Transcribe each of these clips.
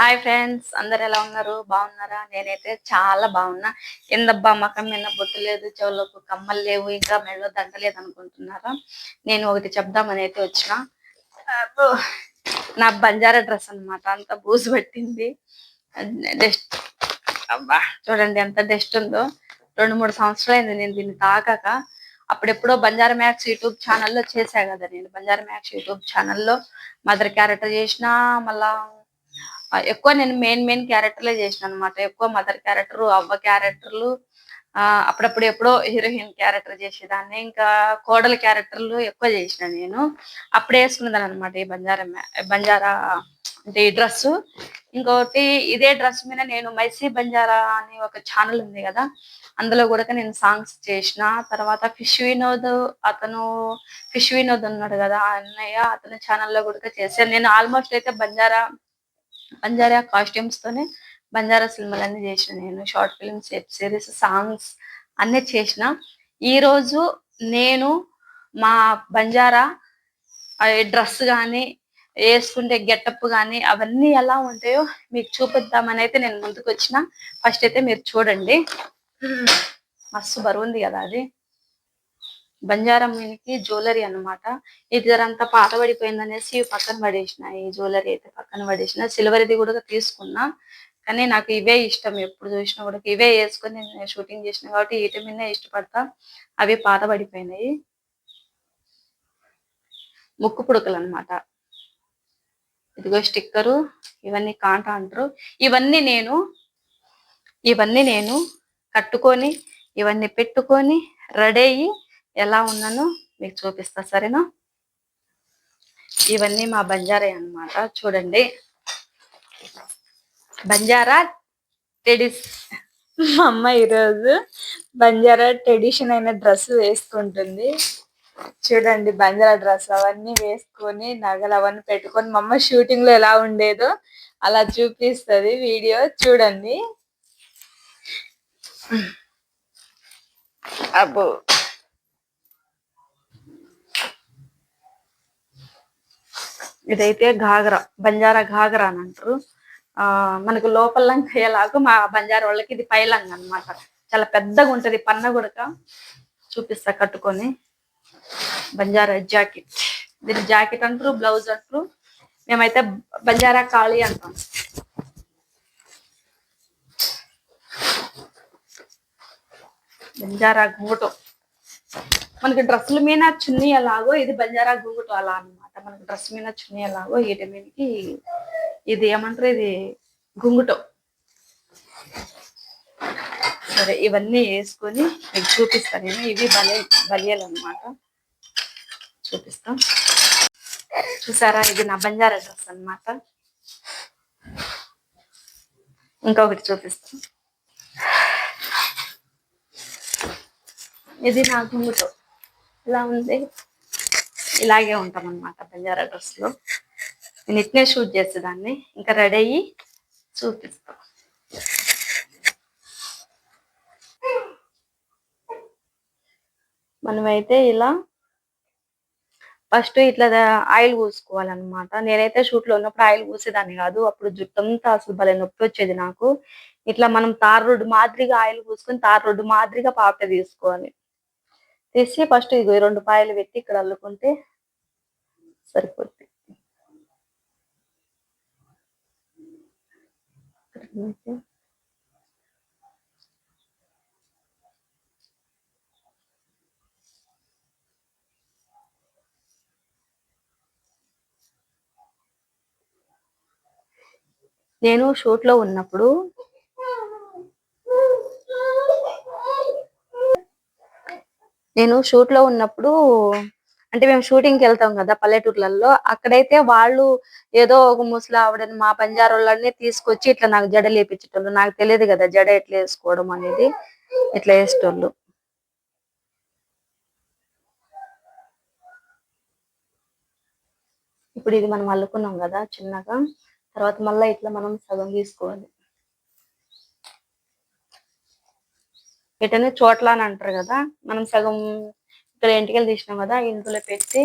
Hi friends అందరు ఎలా ఉన్నారు? బాగున్నారా? నేనైతే చాలా బాగున్నా. ఎందబ్బా మకం మీద బొట్టు లేదు చెవులకు కమ్మలు లేవు ఇంకా మెడలో దండలేదు అనుకుంటున్నారా నేను ఒకటి చెప్దామని అయితే వచ్చిన. నా బంజారా డ్రెస్ అన్నమాట. అంత బూజు పట్టింది. డస్ట్ అబ్బా చూడండి ఎంత డస్ట్ ఉందో. రెండు మూడు సంవత్సరాలు అయింది నేను దీన్ని తాకాక. అప్పుడెప్పుడో బంజారా మ్యాక్స్ యూట్యూబ్ ఛానల్లో చేశా కదా నేను. బంజారా మ్యాక్స్ యూట్యూబ్ ఛానల్లో మదర్ క్యారెక్టర్ చేసిన మళ్ళా ఎక్కువ నేను మెయిన్ మెయిన్ క్యారెక్టర్లే చేసిన అనమాట ఎక్కువ మదర్ క్యారెక్టర్ అవ్వ క్యారెక్టర్లు ఆ అప్పుడప్పుడు ఎప్పుడో హీరోయిన్ క్యారెక్టర్ చేసేదాన్ని. ఇంకా కోడల క్యారెక్టర్లు ఎక్కువ చేసిన నేను. అప్పుడే వేసుకునేదాన్ని అనమాట ఈ బంజారా బంజారా అంటే ఈ డ్రెస్ ఇంకొకటి ఇదే డ్రెస్ మీద నేను మైసీ బంజారా అని ఒక ఛానల్ ఉంది కదా అందులో కూడా నేను సాంగ్స్ చేసిన. తర్వాత ఫిష్ వినోద్ అతను ఫిష్ వినోద్ ఉన్నాడు కదా అన్నయ్య అతని ఛానల్లో కూడా చేశాను. నేను ఆల్మోస్ట్ అయితే బంజారా బంజారా కాస్ట్యూమ్స్ తోనే బంజారా సినిమాలన్నీ చేసిన నేను. Short films web series songs అన్నీ చేసిన. ఈ రోజు నేను మా బంజారా డ్రెస్ కానీ వేసుకుంటే గెటప్ కానీ అవన్నీ ఎలా ఉంటాయో మీకు చూపిద్దామని అయితే నేను ముందుకు వచ్చిన. ఫస్ట్ అయితే మీరు చూడండి. మస్తు బరువు ఉంది కదా అది. బంజారం మీనికి జ్యువెలరీ అన్నమాట. ఇది అంతా పాత పడిపోయింది అనేసి పక్కన పడేసిన. ఈ జ్యువెలరీ అయితే పక్కన పడేసిన. సిల్వర్ ఇది కూడా తీసుకున్నా. కానీ నాకు ఇవే ఇష్టం. ఎప్పుడు చూసినా కూడా ఇవే వేసుకొని నేను షూటింగ్ చేసిన కాబట్టి వీటి మీద ఇష్టపడతా. అవి పాత పడిపోయినాయి. ముక్కు పుడకలు అన్నమాట. ఇదిగో స్టిక్కరు. ఇవన్నీ కాంట అంటారు. ఇవన్నీ నేను ఇవన్నీ నేను కట్టుకొని ఇవన్నీ పెట్టుకొని రెడీ అయ్యి ఎలా ఉన్నానో మీకు చూపిస్తా సరేనా? ఇవన్నీ మా బంజారా అన్నమాట. చూడండి. బంజారా టెడిస్ మా అమ్మ ఈరోజు బంజారా ట్రెడిషన్ అయిన డ్రెస్ వేసుకుంటుంది. చూడండి బంజారా డ్రెస్ అవన్నీ వేసుకొని నగలు అవన్నీ పెట్టుకొని మా అమ్మ షూటింగ్లో ఎలా ఉండేదో అలా చూపిస్తుంది వీడియో. చూడండి. అబ్బో. ఇదైతే ఘాగరా బంజారా ఘాగరా అని అంటారు. ఆ మనకు లోపల లంగా ఎలాగో మా బంజారా వాళ్ళకి ఇది పైలంగా అన్నమాట. చాలా పెద్దగా ఉంటది పన్న గుడక చూపిస్తా కట్టుకొని. బంజారా జాకెట్ దీని జాకెట్ అంటారు బ్లౌజ్ అంటారు. మేమైతే బంజారా కాళీ అంటాం. బంజారా గుంగుటం మనకి డ్రెస్సుల మీద చున్నీ ఎలాగో ఇది బంజారా గుంగుటం అలా మనకి డ్రెస్ మీద చున్నీ ఎలాగో వీటి మీదకి ఇది ఏమంటారు? ఇది గుంగుటో. సరే ఇవన్నీ వేసుకొని మీకు చూపిస్తాను నేను. ఇవి బలే బలియలు అనమాట చూపిస్తాం. చూసారా? ఇది నా బంజారా డ్రెస్ అన్నమాట. ఇంకొకటి చూపిస్తాం. ఇది నా గుంగుతో ఇలా ఉంది? ఇలాగే ఉంటాం అనమాట బంజారా డ్రెస్లో నేను ఇట్నే షూట్ చేసేదాన్ని. ఇంకా రెడీ అయ్యి చూపిస్తాం. మనమైతే ఇలా ఫస్ట్ ఇట్లా ఆయిల్ పూసుకోవాలన్నమాట. నేనైతే షూట్లో ఉన్నప్పుడు ఆయిల్ పూసేదాన్ని కాదు. అప్పుడు జుట్టంతా అసలు భలే నొప్పి వచ్చేది నాకు. ఇట్లా మనం తార్ రోడ్డు మాదిరిగా ఆయిల్ పూసుకొని తార్ రోడ్డు మాదిరిగా పాపట తీసుకోవాలి. తీసి ఫస్ట్ ఇది రెండు పాయలు పెట్టి ఇక్కడ అల్లుకుంటే సరిపోద్ది. నేను షూట్లో ఉన్నప్పుడు నేను షూట్లో ఉన్నప్పుడు అంటే మేము షూటింగ్కి వెళ్తాం కదా పల్లెటూర్లలో అక్కడైతే వాళ్ళు ఏదో ఒక ముసలి ఆవిడని మా పంజారోళ్ళని తీసుకొచ్చి ఇట్లా నాకు జడ లేపించేటోళ్ళు. నాకు తెలియదు కదా జడ ఎట్లా వేసుకోవడం అనేది ఇట్లా వేసేటోళ్ళు. ఇప్పుడు ఇది మనం అల్లుకున్నాం కదా చిన్నగా తర్వాత మళ్ళీ ఇట్లా మనం సగం తీసుకోవాలి. ఎటనే చోట్ల అని అంటారు కదా మనం సగం ఇక్కడ ఎంటికలు తీసినాం కదా ఇందులో పెట్టి.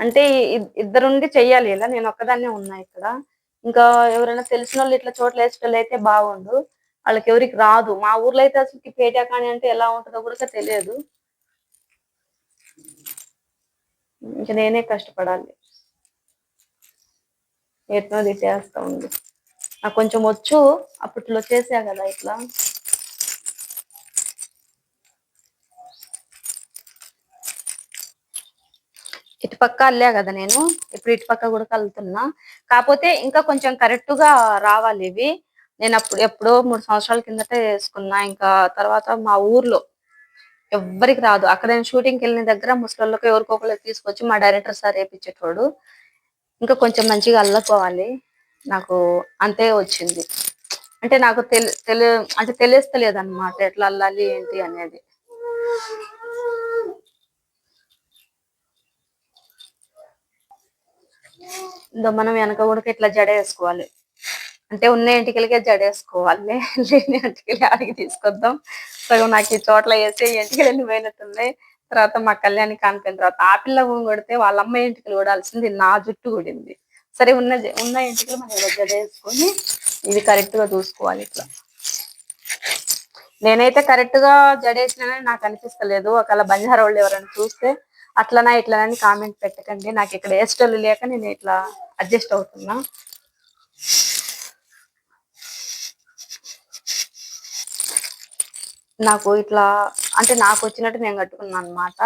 అంటే ఇద్దరు ఇద్దరుండి చెయ్యాలి ఇలా నేను ఒక్కదాన్నే ఉన్నా ఇక్కడ. ఇంకా ఎవరైనా తెలిసిన వాళ్ళు ఇట్లా చోట్ల వేసేటోళ్ళు అయితే బాగుండు. వాళ్ళకి ఎవరికి రాదు. మా ఊర్లో అయితే అసలు పేటా కానీ అంటే ఎలా ఉంటుందో కూడా తెలియదు. ఇంకా నేనే కష్టపడాలి. ఎట్నో తిట్టేస్తా ఉంది నాకు కొంచెం వచ్చు. అప్పట్లో చేసా కదా ఇట్లా. ఇటు పక్క అల్లే కదా నేను. ఇప్పుడు ఇటు పక్క కూడా కలుతున్నా. కాకపోతే ఇంకా కొంచెం కరెక్ట్గా రావాలి ఇవి. నేను అప్పుడు ఎప్పుడో మూడు సంవత్సరాల కిందట వేసుకున్నా. ఇంకా తర్వాత మా ఊర్లో ఎవ్వరికి రాదు. అక్కడ నేను షూటింగ్కి వెళ్ళిన దగ్గర ముసలిళ్ళకి ఎవరికో తీసుకొచ్చి మా డైరెక్టర్ సార్ వేయించేటోడు ఇంకా కొంచెం మంచిగా అల్లకోవాలి నాకు అంతే వచ్చింది. అంటే నాకు తెలి తెలి అంటే తెలియస్తలేదు అనమాట ఎట్లా అల్లాలి ఏంటి అనేది. మనం వెనక కూడా ఇట్లా జడ వేసుకోవాలి అంటే ఉన్న ఎంటికలకే జడ వేసుకోవాలి లేని ఎంటికలు ఆడికి తీసుకొద్దాం. సగం నాకు ఈ చోట్ల వేసి ఎంటికలు వెళ్ళిపోయినట్టున్నాయి తర్వాత మా కళ్యాణి కానిపోయిన తర్వాత ఆ పిల్ల కొడితే వాళ్ళ అమ్మ ఎంటికలు కొడాల్సింది నా జుట్టు కూడింది. సరే ఉన్న జ- ఉన్న ఎంటికలు మనం జడ వేసుకొని ఇది కరెక్ట్గా చూసుకోవాలి ఇట్లా. నేనైతే కరెక్ట్గా జడేసినానని నాకు అనిపిస్తలేదు. ఒకవేళ బంజారా వాళ్ళు ఎవరైనా చూస్తే అట్లనా ఇట్లనని కామెంట్ పెట్టకండి. నాకు ఇక్కడ వేస్టోళ్ళు లేక నేను ఇట్లా అడ్జస్ట్ అవుతున్నా. నాకు ఇట్లా అంటే నాకు వచ్చినట్టు నేను కట్టుకున్నాను అనమాట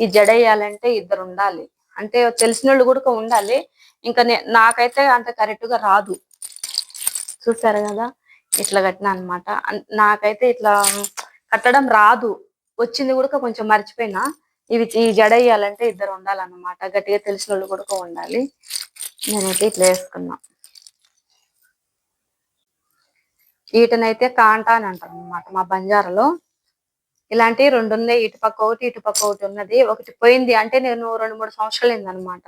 ఈ జడ వేయాలంటే ఇద్దరు ఉండాలి. అంటే తెలిసిన వాళ్ళు కూడా ఉండాలి. ఇంకా నాకైతే అంత కరెక్ట్గా రాదు. చూసారు కదా? ఇట్లా కట్టిన అనమాట నాకైతే ఇట్లా కట్టడం రాదు. వచ్చింది కూడా కొంచెం మర్చిపోయినా. ఇవి ఈ జడ వేయాలంటే ఇద్దరు ఉండాలన్నమాట. గట్టిగా తెలిసిన వాళ్ళు కూడా ఉండాలి. నేనైతే ఇట్లా వేసుకున్నా. వీటినైతే కాంటా అని అంటారు అనమాట మా బంజారాలో. ఇలాంటి రెండు ఉన్నాయి ఇటు పక్క ఒకటి ఇటు పక్క ఒకటి ఉన్నది. ఒకటి పోయింది అంటే నేను రెండు మూడు సంవత్సరాలు అయిందనమాట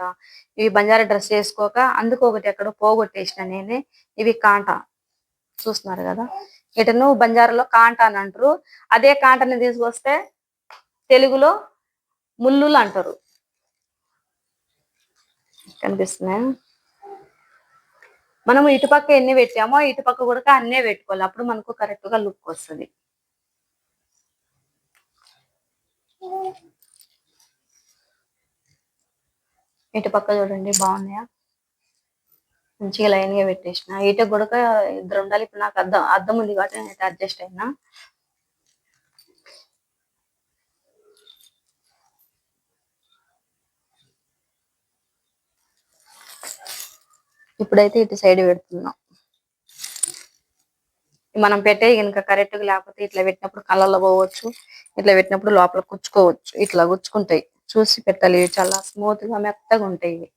ఇవి బంజారా డ్రెస్ వేసుకోక అందుకు ఒకటి ఎక్కడో పోగొట్టేసిన నేనే. ఇవి కాంటా. చూస్తున్నారు కదా? ఇటను బంజారాలో కాంటా అని అంటారు. అదే కాంటని తీసుకొస్తే తెలుగులో ముల్లులు అంటారు. కనిపిస్తున్నాయి? మనము ఇటుపక్క ఎన్ని పెట్టామో ఇటుపక్క కూడా అన్నే పెట్టుకోవాలి. అప్పుడు మనకు కరెక్ట్గా లుక్ వస్తుంది. ఇటు పక్క చూడండి బాగున్నాయా? మంచిగా లైన్గా పెట్టేసిన. ఇటు కూడా ఇద్దరు ఉండాలి. ఇప్పుడు నాకు అద్దం అద్దం ఉంది కాబట్టి నేను అడ్జస్ట్ అయినా. ఇప్పుడైతే ఇటు సైడ్ పెడుతున్నాం. మనం పెట్టే కనుక కరెక్ట్గా లేకపోతే ఇట్లా పెట్టినప్పుడు కళ్ళల్లో పోవచ్చు ఇట్లా పెట్టినప్పుడు లోపల గుచ్చుకోవచ్చు ఇట్లా గుచ్చుకుంటాయి. చూసి పెట్టాలి చాలా స్మూత్గా మెత్తగా ఉంటాయి ఇవి.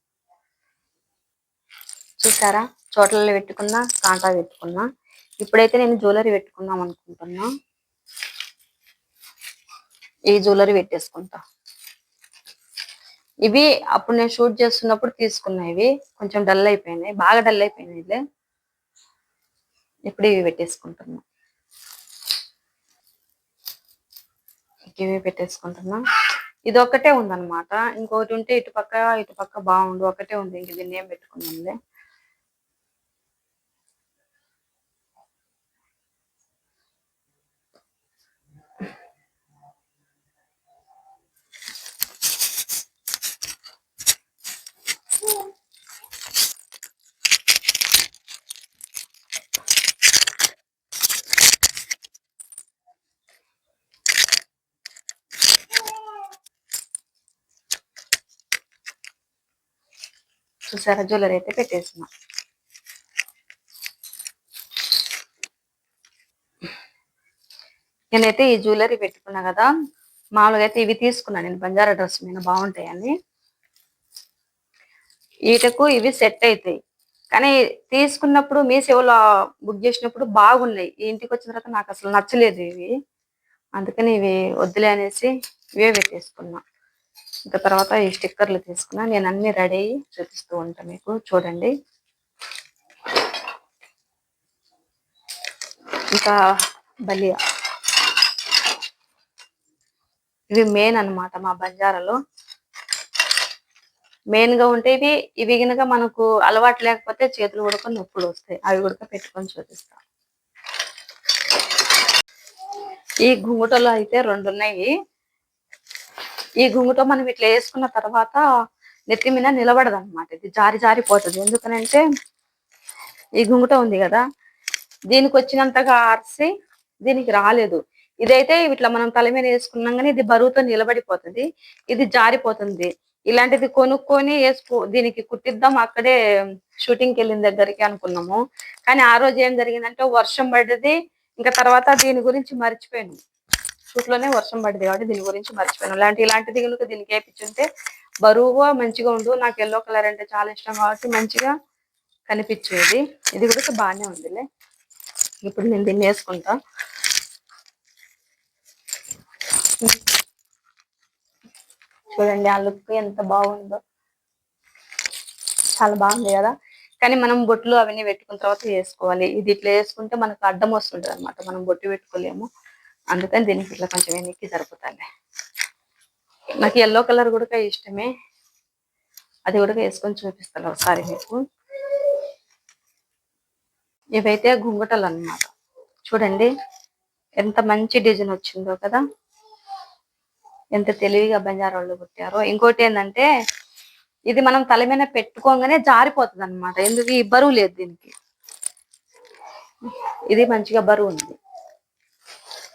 చూసారా? చోట్లలో పెట్టుకున్నా కాంటా పెట్టుకున్నా. ఇప్పుడైతే నేను జ్యువెలరీ పెట్టుకుందాం అనుకుంటున్నా. ఈ జ్యువెలరీ పెట్టేసుకుంటా. ఇవి అప్పుడు నేను షూట్ చేస్తున్నప్పుడు తీసుకున్నాయి ఇవి. కొంచెం డల్ అయిపోయినాయి. బాగా డల్ అయిపోయినాయి ఇదే ఇప్పుడు ఇవి పెట్టేసుకుంటున్నా. ఇవి పెట్టేసుకుంటున్నా. ఇది ఒక్కటే ఉందన్నమాట. ఇంకొకటి ఉంటే ఇటు పక్క ఇటు పక్క బాగుండు. ఒకటే ఉంది. ఇంక దీన్ని ఏం పెట్టుకున్నాంలే చూసారా? జ్యువెలరీ అయితే పెట్టేసిన నేనైతే ఈ జ్యువెలరీ పెట్టుకున్నా కదా మామూలుగా అయితే ఇవి తీసుకున్నాను నేను బంజారా డ్రెస్ మీద బాగుంటాయండి. వీటకు ఇవి సెట్ అవుతాయి కానీ తీసుకున్నప్పుడు మీ సేవలో బుక్ చేసినప్పుడు బాగున్నాయి. ఇంటికి వచ్చిన తర్వాత నాకు అసలు నచ్చలేదు ఇవి. అందుకని ఇవి వద్దులే అనేసి ఇవే పెట్టేసుకున్నా. ఇంకా తర్వాత ఈ స్టిక్కర్లు తీసుకున్నా. నేను అన్ని రెడీ అయ్యి చూపిస్తూ ఉంటాను మీకు. చూడండి. ఇంకా బలియా. ఇవి మెయిన్ అన్నమాట మా బంజారాలో. మెయిన్గా ఉంటే ఇవి ఇవి గనుక మనకు అలవాటు లేకపోతే చేతులు ఉడక నొప్పులు వస్తాయి. అవి ఉడక పెట్టుకొని చూపిస్తా. ఈ గుంగుటలో అయితే రెండు ఉన్నాయి. ఈ గుంగుతో మనం ఇట్లా వేసుకున్న తర్వాత నెత్తి మీద నిలబడదు అనమాట ఇది జారి జారిపోతుంది ఎందుకనంటే ఈ గుంగుట ఉంది కదా. దీనికి వచ్చినంతగా ఆర్సి దీనికి రాలేదు. ఇదైతే ఇట్లా మనం తల మీద వేసుకున్నాం కానీ ఇది బరువుతో నిలబడిపోతుంది. ఇది జారిపోతుంది. ఇలాంటిది కొనుక్కొని వేసుకో దీనికి కుట్టిద్దాం. అక్కడే షూటింగ్కి వెళ్ళిన దగ్గరికి అనుకున్నాము. కానీ ఆ రోజు ఏం జరిగిందంటే వర్షం పడ్డది. ఇంకా తర్వాత దీని గురించి మర్చిపోయాను. షూట్లోనే వర్షం పడింది కాబట్టి దీని గురించి మర్చిపోయాను. ఇలాంటి ఇలాంటిది కనుక దీనికి వేపించుంటే బరువుగా మంచిగా ఉండు. నాకు ఎల్లో కలర్ అంటే చాలా ఇష్టం కాబట్టి మంచిగా కనిపించేది. ఇది కూడా బాగానే ఉందిలే. ఇప్పుడు నేను దీన్ని వేసుకుంటా. చూడండి ఆ లుక్ ఎంత బాగుందో. చాలా బాగుంది కదా. కానీ మనం బొట్లు అవన్నీ పెట్టుకున్న తర్వాత వేసుకోవాలి. ఇది ఇట్లా వేసుకుంటే మనకు అడ్డం వస్తుంటది అనమాట మనం బొట్టు పెట్టుకోలేము. అందుకని దీనికి ఇట్లా కొంచెం వెనక్కి సరిపోతాయి నాకు ఎల్లో కలర్ కూడా ఇష్టమే. అది కూడా వేసుకొని చూపిస్తాను ఒకసారి మీకు. ఇవైతే గుంగటలు అన్నమాట. చూడండి ఎంత మంచి డిజైన్ వచ్చిందో కదా. ఎంత తెలివిగా బంజారా వాళ్ళు కుట్టారో. ఇంకోటి ఏంటంటే ఇది మనం తల మీద పెట్టుకోగానే జారిపోతుంది అనమాట ఎందుకు? ఈ బరువు లేదు దీనికి. ఇది మంచిగా బరువు ఉంది.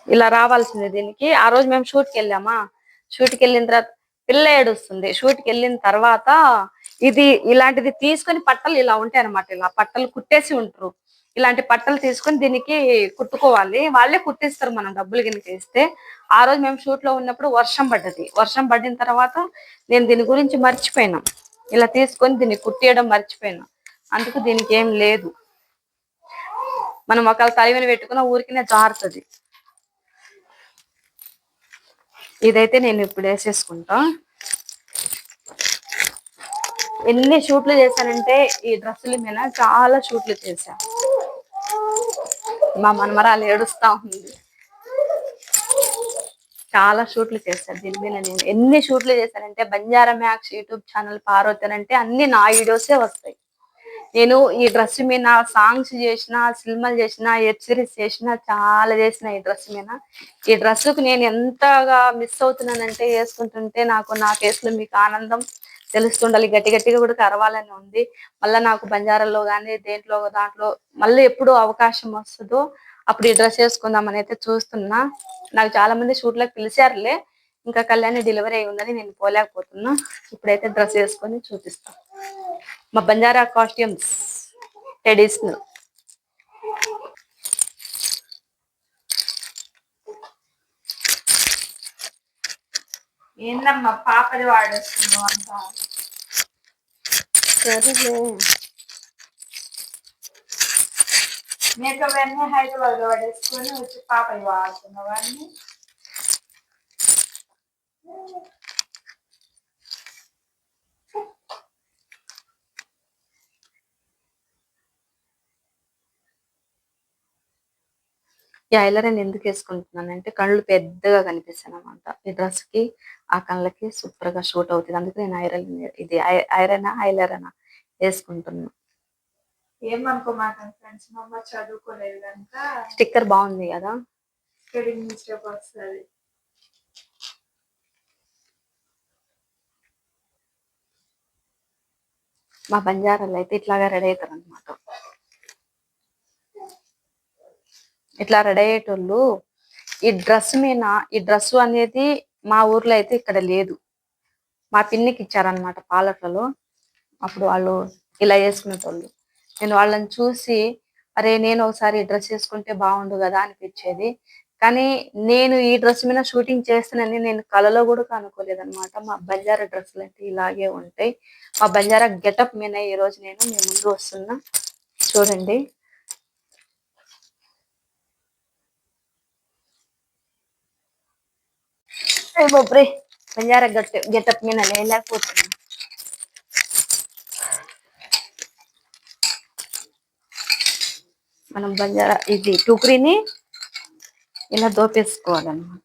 ఇలా రావాల్సింది దీనికి. ఆ రోజు మేము షూట్కి వెళ్ళామా? షూట్కి వెళ్ళిన తర్వాత పిల్ల ఏడుస్తుంది. షూట్కి వెళ్ళిన తర్వాత ఇది ఇలాంటిది తీసుకొని పట్టలు ఇలా ఉంటాయి అనమాట ఇలా. పట్టలు కుట్టేసి ఉంటారు. ఇలాంటి పట్టలు తీసుకొని దీనికి కుట్టుకోవాలి. వాళ్ళే కుట్టిస్తారు మనం డబ్బులు కిందకి ఇస్తే. ఆ రోజు మేము షూట్లో ఉన్నప్పుడు వర్షం పడ్డది. వర్షం పడిన తర్వాత నేను దీని గురించి మర్చిపోయినా. ఇలా తీసుకొని దీన్ని కుట్టేయడం మర్చిపోయినా. అందుకు దీనికి ఏం లేదు. మనం ఒకవేళ తలివిని పెట్టుకున్న ఊరికినే జారుతుంది. ఇదైతే నేను ఇప్పుడు వేసేసుకుంటా ఎన్ని షూట్లు చేశానంటే ఈ డ్రెస్సుల మీద చాలా షూట్లు చేశా. మా మనమరాలు ఏడుస్తా ఉంది. చాలా షూట్లు చేశాను దీని మీద నేను ఎన్ని షూట్లు చేశానంటే Banjara max YouTube channel Parvathi అంటే అన్ని నా వీడియోసే వస్తాయి. నేను ఈ డ్రెస్ మీద సాంగ్స్ చేసిన సినిమాలు చేసిన వెబ్ సిరీస్ చేసిన చాలా చేసిన ఈ డ్రెస్ మీద. ఈ డ్రెస్కు నేను ఎంతగా మిస్ అవుతున్నానంటే వేసుకుంటుంటే నాకు నా కేసులో మీకు ఆనందం తెలుస్తుండాలి. గట్టి గట్టిగా కూడా కరవాలని ఉంది. మళ్ళీ నాకు బంజారాల్లో కానీ దేంట్లో దాంట్లో మళ్ళీ ఎప్పుడు అవకాశం వస్తుందో అప్పుడు ఈ డ్రెస్ వేసుకుందామని అయితే చూస్తున్నా. నాకు చాలా మంది షూట్లకు పిలిచారులే. ఇంకా కళ్యాణి డెలివరీ అయి ఉందని నేను పోలేకపోతున్నా. ఇప్పుడైతే డ్రెస్ వేసుకొని చూపిస్తాను మా బంజారా కాస్ట్యూమ్స్ ట్రెడిషనల్ ఏందమ్మా పాపది వాడేస్తున్నావు అంత? సరేలే. మేకప్ అన్ని హైదరాబాద్లో వాడేసుకొని వచ్చి పాపది వాడుతున్నావు అన్ని ఈ ఐలరైన్ ఎందుకు వేసుకుంటున్నానంటే కళ్ళు పెద్దగా కనిపిస్తాను అనమాట ఈ డ్రెస్కి ఆ కళ్ళకి సూపర్గా షూట్ అవుతుంది. అందుకే నేను ఐరన్ ఇది ఐరన్ ఐలరైన్ వేసుకుంటున్నా. ఏమనుకోమాకండి ఫ్రెండ్స్ మా అమ్మ చదువుకోలేదు కనుక స్టిక్కర్ బాగుంది కదా? స్పెల్లింగ్ మిస్టేక్ వస్తుంది. మా బంజారాలు అయితే ఇట్లాగా రెడీ అవుతారు అనమాట ఇట్లా రెడీ అయ్యేటోళ్ళు ఈ డ్రెస్ మీద ఈ డ్రెస్ అనేది మా ఊర్లో అయితే ఇక్కడ లేదు. మా పిన్నికి ఇచ్చారనమాట పాలట్లలో అప్పుడు వాళ్ళు ఇలా వేసుకునేటోళ్ళు. నేను వాళ్ళని చూసి అరే నేను ఒకసారి ఈ డ్రెస్ వేసుకుంటే బాగుండు కదా అనిపించేది. కానీ నేను ఈ డ్రెస్ మీద షూటింగ్ చేస్తానని నేను కలలో కూడా కనుక్కోలేదనమాట మా బంజారా డ్రెస్సులు అంటే ఇలాగే ఉంటాయి. మా బంజారా గెటప్ మీద ఈ రోజు నేను మీ ముందు వస్తున్నా. చూడండి. అయ్య బాబ్రే బంజారా గట్ గెటప్ మీద లేకపోతున్నా మనం బంజారా ఇది టూకరీని ఇలా దోపేసుకోవాలన్నమాట.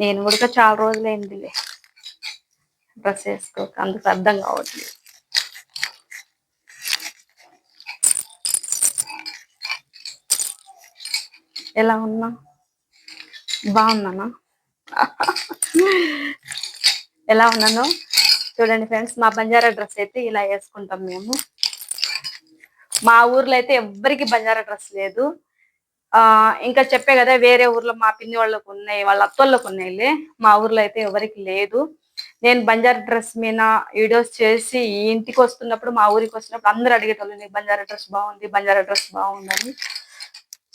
నేను కూడా చాలా రోజులైందిలే. డ్రెస్ వేసుకోక అందుకు అర్థం కావట్లేదు. ఎలా ఉన్నా? బాగున్నానా? ఎలా ఉన్నాను? చూడండి ఫ్రెండ్స్ మా బంజారా డ్రెస్ అయితే ఇలా వేసుకుంటాం మేము. మా ఊర్లో అయితే ఎవ్వరికి బంజారా డ్రెస్ లేదు. ఆ ఇంకా చెప్పే కదా వేరే ఊర్లో మా పిన్ని వాళ్ళకు ఉన్నాయి వాళ్ళ అత్తోళ్ళకు ఉన్నాయిలే మా ఊర్లో అయితే ఎవరికి లేదు. నేను బంజారా డ్రెస్ మీద వీడియోస్ చేసి ఈ ఇంటికి వస్తున్నప్పుడు మా ఊరికి వస్తున్నప్పుడు అందరూ అడిగేటోళ్ళు నీకు బంజారా డ్రెస్ బాగుంది బంజారా డ్రెస్ బాగుందని.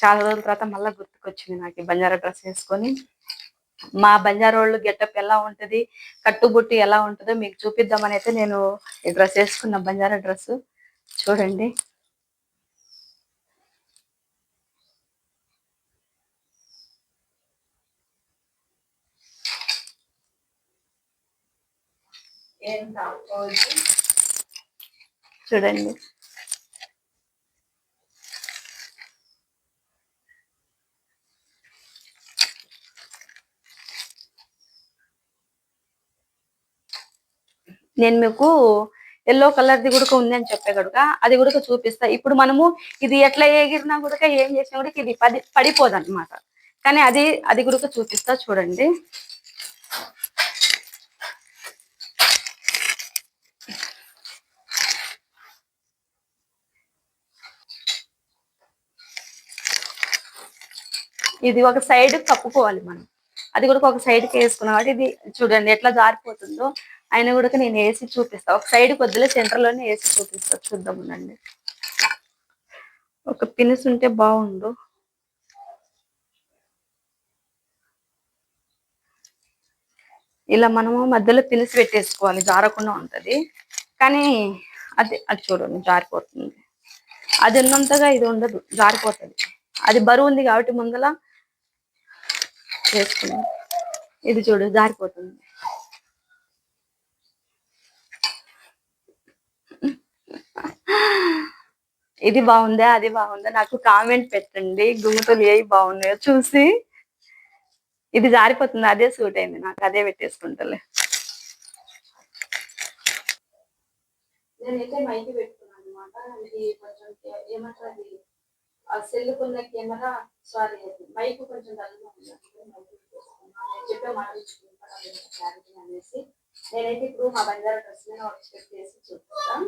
చాలా రోజుల తర్వాత మళ్ళీ గుర్తుకొచ్చింది నాకు ఈ బంజారా డ్రెస్ వేసుకొని. మా బంజారా వాళ్ళు గెటప్ ఎలా ఉంటది కట్టుబుట్టి ఎలా ఉంటుందో మీకు చూపిద్దామని అయితే నేను ఈ డ్రెస్ వేసుకున్న బంజారా డ్రెస్. చూడండి. చూడండి. నేను మీకు ఎల్లో కలర్ది కూడా ఉంది అని చెప్పే కనుక అది కూడా చూపిస్తా. ఇప్పుడు మనము ఇది ఎట్లా ఎగిరినా కూడా ఏం చేసినా కూడా ఇది పది పడిపోదు అనమాట కానీ అది అది కూడా చూపిస్తా చూడండి. ఇది ఒక సైడ్ కప్పుకోవాలి మనం. అది కూడా ఒక సైడ్కి వేసుకున్నాం కాబట్టి ఇది చూడండి ఎట్లా జారిపోతుందో. ఆయన కూడా నేను వేసి చూపిస్తా. ఒక సైడ్ కొద్దిలో సెంటర్లోనే వేసి చూపిస్తా. చూద్దాం ఉండండి. ఒక పినిస్ ఉంటే బాగుండు. ఇలా మనము మధ్యలో పినిసి పెట్టేసుకోవాలి జారకుండా ఉంటది. కానీ అది అది చూడండి జారిపోతుంది. అది ఉన్నంతగా ఇది ఉండదు జారిపోతుంది. అది బరువు ఉంది కాబట్టి ముందల చేసుకున్నాం. ఇది చూడు జారిపోతుంది. ఇది బాగుందా అది బాగుందా? నాకు కామెంట్ పెట్టండి. గుమ్మతులు ఏవి బాగున్నాయో చూసి. ఇది జారిపోతుంది అదే సూట్ అయింది నాకు అదే పెట్టేసుకుంటలే. నేనైతే మైకి పెట్టుకున్నాను అనమాట ఇది కొంచెం ఏమంటారు ఆ సెల్లుకున్న కెమెరా సారీ మైక్ కొంచెం చెప్పే మాట అనేసి. నేనైతే ఇప్పుడు మా బంజారా డ్రెస్ మీద ఎక్స్పెక్ట్ చేసి చూపిస్తాను.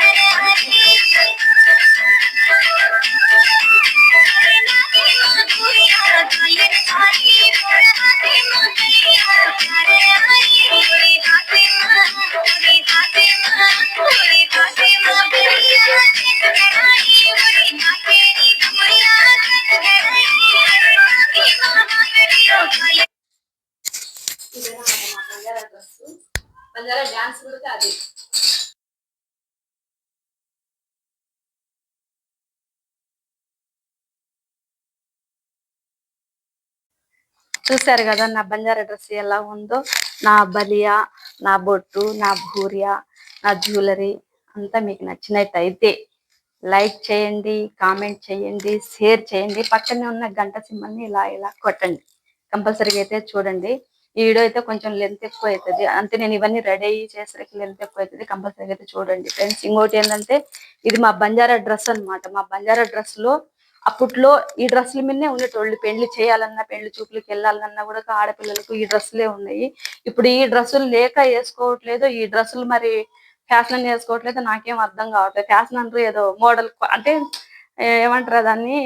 చూశారు కదా నా బంజారా డ్రెస్ ఎలా ఉందో? నా బలియా నా బొట్టు నా భూరియా నా జ్యువెలరీ అంతా మీకు నచ్చినట్టయితే లైక్ చేయండి కామెంట్ చేయండి షేర్ చేయండి. పక్కనే ఉన్న గంట సింబల్ని ఇలా ఇలా కొట్టండి. కంపల్సరీగా అయితే చూడండి. ఈ వీడియో అయితే కొంచెం లెంత్ ఎక్కువ అవుతుంది అంటే నేను ఇవన్నీ రెడీ అయ్యి చేసరికి లెంత్ ఎక్కువ అవుతుంది కంపల్సరీగా అయితే చూడండి. ఫ్రెండ్స్ ఇంకోటి ఏంటంటే ఇది మా బంజారా డ్రెస్ అన్నమాట. మా బంజారా డ్రెస్లో అప్పట్లో ఈ డ్రెస్సుల మీదనే ఉండేటోళ్ళు. పెళ్ళి చేయాలన్నా పెళ్ళి చూపులకు వెళ్ళాలన్నా కూడా ఆడపిల్లలకు ఈ డ్రెస్సులే ఉన్నాయి. ఇప్పుడు ఈ డ్రెస్సులు లేక వేసుకోవట్లేదు ఈ డ్రెస్సులు మరి ఫ్యాషన్ వేసుకోవట్లేదు నాకేం అర్థం కావట్లేదు. ఫ్యాషన్ అంటారు ఏదో మోడల్ అంటే ఏమంటారు దాన్ని?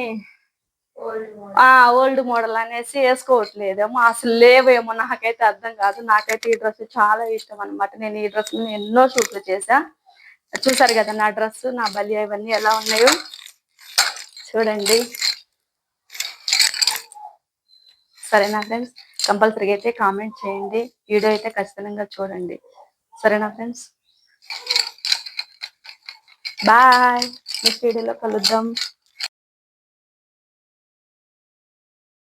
ఆ ఓల్డ్ మోడల్ అనేసి వేసుకోవట్లేదేమో. అసలు లేవేమో నాకైతే అర్థం కాదు. నాకైతే ఈ డ్రెస్ చాలా ఇష్టం అన్నమాట. నేను ఈ డ్రెస్ ఎన్నో షూట్లు చేశా. చూసారు కదా నా డ్రెస్ నా బలి ఇవన్నీ ఎలా ఉన్నాయో. చూడండి. సరేనా ఫ్రెండ్స్? కంపల్సరీగా అయితే కామెంట్ చేయండి. వీడియో అయితే ఖచ్చితంగా చూడండి. సరేనా ఫ్రెండ్స్? బాయ్. నెక్స్ట్ వీడియోలో కలుద్దాం.